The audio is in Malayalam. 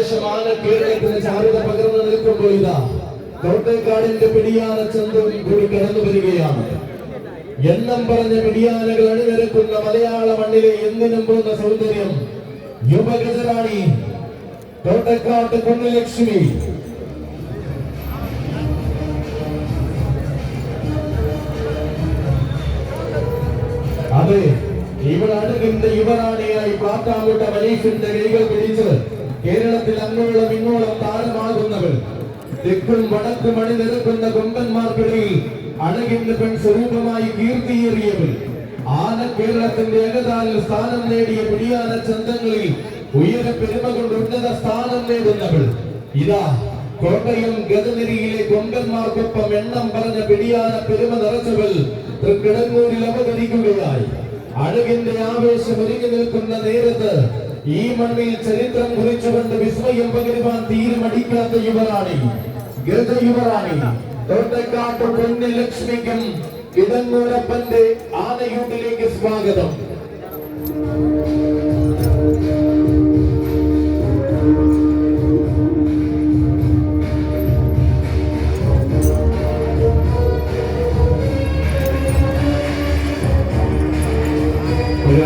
ആവേശമാണ് കേരളത്തിന് ചാരുത പകർന്നു നിൽക്കുമ്പോൾ ഇതാ. കോട്ടേക്കാടിന്റെ പിടിയാന ചന്തവും കൂടി കടന്നു വരികയാണ്. എണ്ണം പറഞ്ഞ പിടിയാനകൾ അണിനിരക്കുന്ന മലയാള മണ്ണിലെ എന്തിനും പോകുന്ന സൗന്ദര്യം യുവഗജറാണി കോട്ടക്കാട്ട് പൊന്നുലക്ഷ്മി അതെ ഇവരാണ് യുവറാണിയായി പ്ലാത്താമുട്ട മനീഷിന്റെ കൈകൾ കേരളത്തിൽ അങ്ങോളം ഇങ്ങോളം താരമാകുന്നവൾ തെക്കും വടക്കും അണിനിരക്കുന്ന കൊമ്പന്മാർക്കിടയിൽ അഴകിന്റെ പെൺ സ്വരൂപമായി കീർത്തിയേറിയവൾ. ആന കേരളത്തിന്റെ ഏകതാലിൽ സ്ഥാനം നേടിയ പിടിയാന ചന്തങ്ങളിൽ ഉയര പെരുമ കൊണ്ട് ഉന്നത സ്ഥാനം നേടുന്നവൾ. ഇതാ കോട്ടയം ഗതനിരിയിലെ കൊമ്പന്മാർക്കൊപ്പം എണ്ണം പറഞ്ഞ പിടിയാന പെരുമ നിറച്ചവൾ തൃക്കിടങ്ങൂരിൽ അവതരിക്കുകയായി. അഴകിന്റെ ആവേശം ഒരുങ്ങി നിൽക്കുന്ന നേരത്ത് ഈ മണ്ണിൽ ചരിത്രം കുറിച്ചുകൊണ്ട് വിസ്മയം പകരുവാൻ തീരുമടിക്കാത്ത യുവറാണി ഗൃത യുവറാണി. തോട്ടക്കാട്ട് പൊന്നു ലക്ഷ്മിക്കും കിടങ്ങൂരപ്പന്റെ ആനയൂട്ടിലേക്ക് സ്വാഗതം.